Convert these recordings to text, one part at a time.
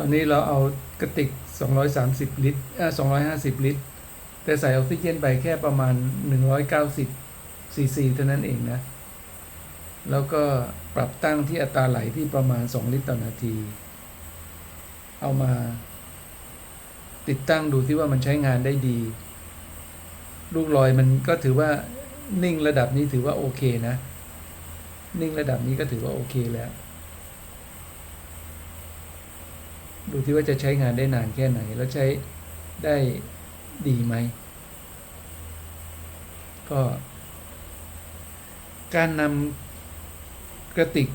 ตอนนี้เราเอากระติก 230 ลิตรเอ่อ250 ลิตร แต่ใส่ออกซิเจนไปแค่ประมาณ 190ซีซีเท่านั้นเองนะ แล้วก็ปรับตั้งที่อัตราไหลที่ประมาณ 2 ลิตรต่อนาที เอามา ติดตั้งดูที่ว่ามันใช้งานได้ดี ลูกลอยมันก็ถือว่านิ่งระดับนี้ถือว่าโอเคนะ นิ่งระดับนี้ก็ถือว่าโอเคแล้ว ดูที่ว่าจะใช้งานได้นานแค่ไหน แล้วใช้ได้ดีไหม ก็ การนำกระติก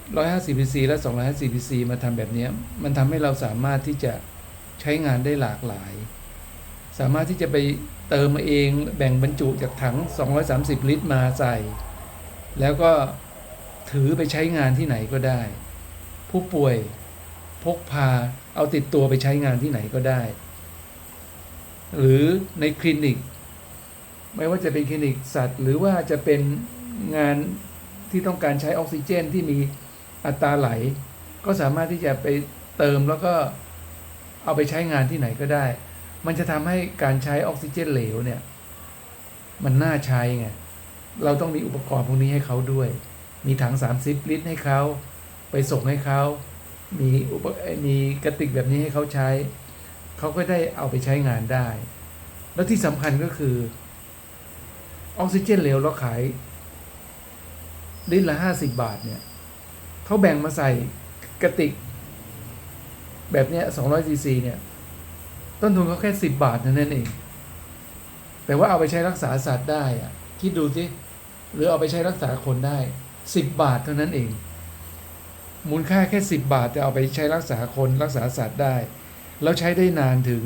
150 cc และ 250 cc มาทำแบบนี้ มันทำให้เราสามารถที่จะใช้งานได้หลากหลาย สามารถที่จะไปเติมมาเองแบ่งบรรจุจากถัง 230 ลิตรมาใส่ แล้วก็ถือไปใช้งานที่ไหนก็ได้ ผู้ป่วย พกพาเอาติดตัวไปใช้งานที่ไหนก็ได้ หรือในคลินิก ไม่ว่าจะเป็นคลินิกสัตว์ หรือว่าจะเป็นงานที่ต้องการใช้ออกซิเจนที่มีอัตราไหล ก็สามารถที่จะไปเติมแล้วก็เอาไปใช้งานที่ไหนก็ได้ มันจะทำให้การใช้ออกซิเจนเหลวเนี่ย มันน่าใช้ไงเราต้องมีอุปกรณ์พวกนี้ให้เขาด้วย มีถัง 30 ลิตรให้เขา ไปส่งให้เขา มีอุปมีกระติกแบบนี้ให้เขาใช้ เขาก็ได้เอาไปใช้งานได้ แล้วที่สำคัญก็คือ ออกซิเจนเหลวเราขายลิตรละห้าสิบบาทเนี่ยเขาแบ่งมาใส่กระติก แบบเนี้ยสองร้อยซีซีเนี่ย ต้นทุนเขาแค่สิบบาทนั้นเอง แต่ว่าเอาไปใช้รักษาสัตว์ได้อะคิดดูสิหรือเอาไปใช้รักษาคนได้สิบบาทเท่านั้นเอง มูลค่าแค่สิบบาทจะเอาไปใช้รักษาคนรักษาสัตว์ได้ แล้วใช้ได้นานถึง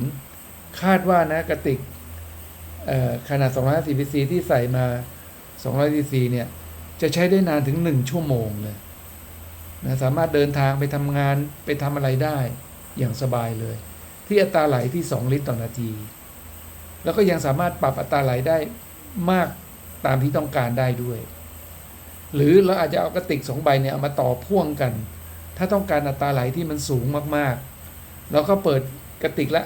คาดว่านะกระติกขนาด 250 cc ที่ใส่มา 200 cc เนี่ย จะใช้ได้นานถึง 1 ชั่วโมงเลยนะสามารถเดินทางไปทำงานไปทำอะไรได้อย่างสบายเลย ที่อัตราไหลที่ 2 ลิตรต่อนาที แล้วก็ยังสามารถปรับอัตราไหลได้มากตามที่ต้องการได้ด้วย หรือเราอาจจะเอากระติกสองใบเนี่ยเอามาต่อพ่วงกัน ถ้าต้องการอัตราไหลที่มันสูงมากๆ เราก็เปิดกระติกละ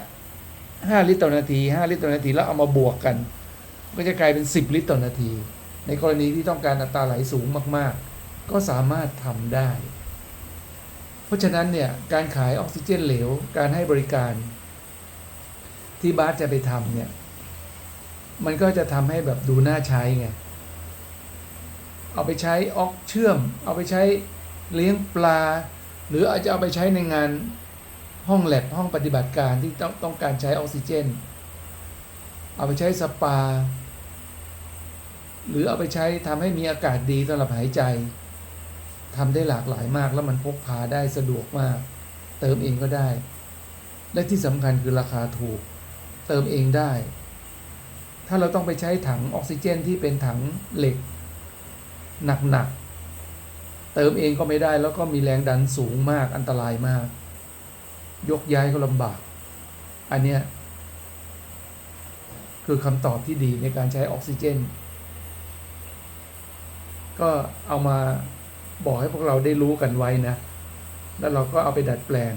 5 ลิตรต่อนาที 5 ลิตรต่อนาทีแล้วเอามาบวกกัน ก็จะกลายเป็น 10 ลิตรต่อนาที ในกรณีที่ต้องการอัตราไหลสูงมากๆ ก็สามารถทำได้ เพราะฉะนั้นเนี่ยการขายออกซิเจนเหลว การให้บริการ ที่บาสจะไปทำเนี่ยมันก็จะทำให้แบบดูน่าใช้ไง เอาไปใช้ออกเชื่อม เอาไปใช้เลี้ยงปลา หรืออาจจะเอาไปใช้ในงานห้องแลบห้องปฏิบัติการที่ต้องต้องการใช้ออกซิเจน เอาไปใช้สปา หรือเอาไปใช้ทำให้มีอากาศดีสำหรับหายใจทำได้หลากหลายมากแล้วมันพกพาได้สะดวกมาก เติมเองก็ได้ และที่สำคัญคือราคาถูก เติมเองได้ ถ้าเราต้องไปใช้ถังออกซิเจนที่เป็นถังเหล็ก หนักๆ เติมเองก็ไม่ได้แล้วก็มีแรงดันสูงมากอันตรายมาก ยกย้ายก็ลำบาก อันเนี้ยคือคำตอบที่ดีในการใช้ออกซิเจน ก็เอามาบอกให้พวกเราได้รู้กันไว้นะ แล้วเราก็เอาไปดัดแปลง